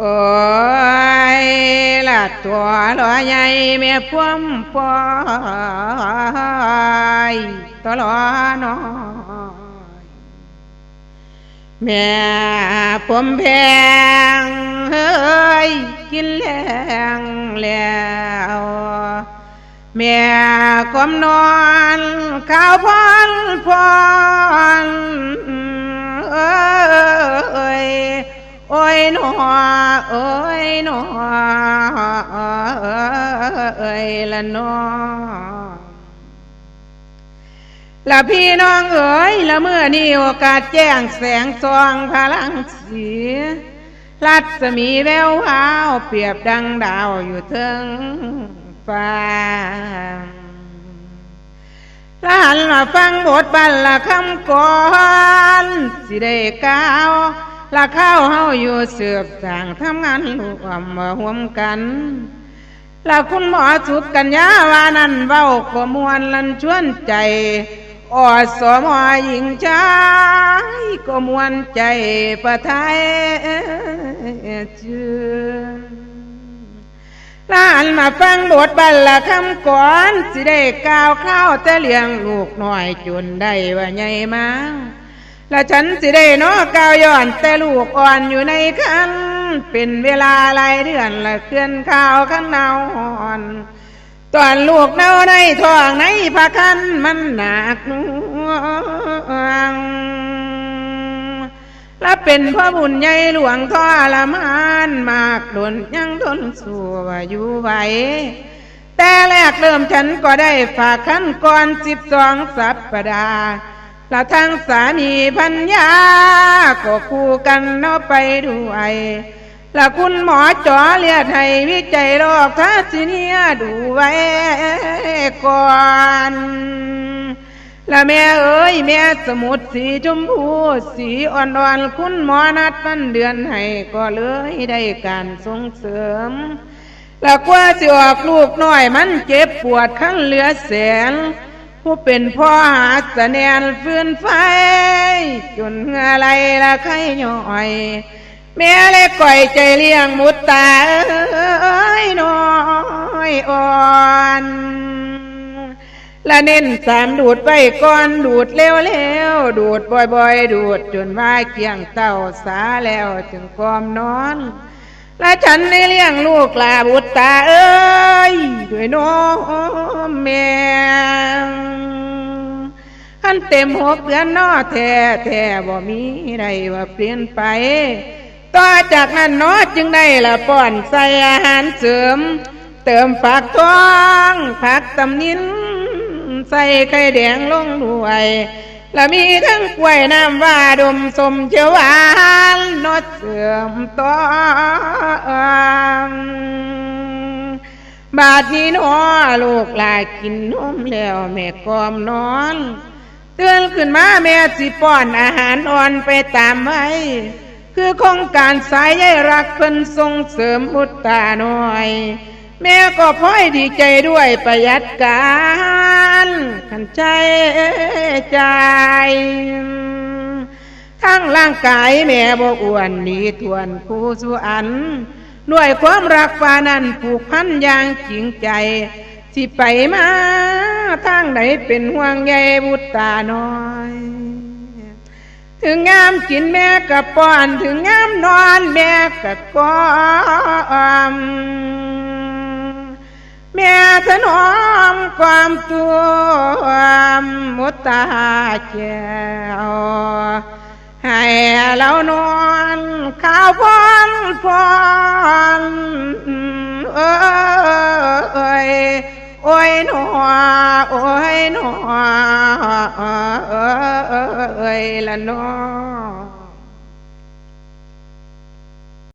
โอ้ยละตัวลอยใหญ่แม่พ่วมปอยตัวลอน้อยแม่ผมแพงเฮ้ยกินแรงแล้วแม่ก้มนอนข้าวพอนพอนเอ้ย โอ้ยหนอเอ้ยหนอเอ้ยละนอละพี่น้องเอ๋ยละเมื่อนี้โอกาสแจ้งแสงสว่างพลังสีรัศมีแวววาวเปรียบดังดาวอยู่เทิงฟ้าละหันมาฟังบทบัลละคำก่อนสิได้ก้าว ละข้าวเฮาอยู่เสือบต่างทำงานรวมมาห่วมกันละคุณหมอสุกกัญญาวานันเว้าก็มวนลันชวนใจออสมอหญิงชายก็มวนใจประไทยเจือลานมาฟังบทบัลละคำก่อนสิได้ก้าวเข้าแต่เลี้ยงลูกหน้อยจนได้ว่าใหญ่มา และฉันสิได้นอกาวย้อนแต่ลูกอ่อนอยู่ในคันเป็นเวลาหลายเดือนละเคลื่อนข้าวข้างเนาอ่อนตอนลูกเน่าในท้องในพาคันมันหนักหน่วงและเป็นพ่อบุญใหญ่หลวงทรมานมากดนยังทนสู้ว่าอยู่ไหวแต่แรกเริ่มฉันก็ได้ฝากขันก่อนสิบสองสัปดาห์ และทางสามีพัญญาก็คู่กันเนาะไปด้วยและคุณหมอจอเลียดให้วิจัยโรคทาสิเนียดูไว้ก่อนและแม่เอ๋ยแม่สมุดสีชมพูสีอ่อนๆคุณหมอนัดวันเดือนให้ก็เลยได้การส่งเสริม แล้วกว่าสิออกลูกน้อยมันเจ็บปวดขั้นเหลือแสน ผู้เป็นพ่อหาสแนนฟื้นไฟ จนเงือไหละไข่ย่อย แม่เลยก่อยใจเลี้ยงมุตตาเอ้ยน้อยอ่อนละเน้นสามดูดไปก่อนดูดเร็วๆ ดูดบ่อยๆ ดูดจนว่าเกียงเต่าสาแล้วจึงกอมนอน และฉันได้เลี้ยงลูกลาบุตรตาเอ้ยด้วยน้อ งแม่ขันเต็มหกเดือนนอแท้แท้บ่มีใดว่าเปลี่ยนไป ต่อจากนั้นนอจึงได้ละป้อนใส่อาหารเสริม เติมฝากท้องผักตำนินใส่ไข่แดงลงด้วยและมีทั้งกล้วยน้ำว่าดมสมเจวานนดเสื่อมต่อ บาดนี้นอลูกลากินนมแล้วแม่กอมนอนเตือนขึ้นมาแม่สิป้อนอาหารอ่อนไปตามไว้คือโครงการสายใยรักเพิ่นส่งเสริมบุตตาน้อย แม่ก็พลอยดีใจด้วยประหยัดการขันใจใจทั้งร่างกายแม่บ่อ้วนดีทวนผู้สุอัน ด้วยความรักฟ้านั้นผูกพันอย่างจริงใจที่ไปมาทางไหนเป็นห่วงใยบุตตาน้อย ถึงงามกินแม่กับป้อน ถึงงามนอนแม่กับกอมแม่ถนอมความตัวมุตตาแก้วให้เรานอนข้าวพอ นฟอนเอ้ยโอ้ยหนอโอ้ยหนอเอ้ยละนอ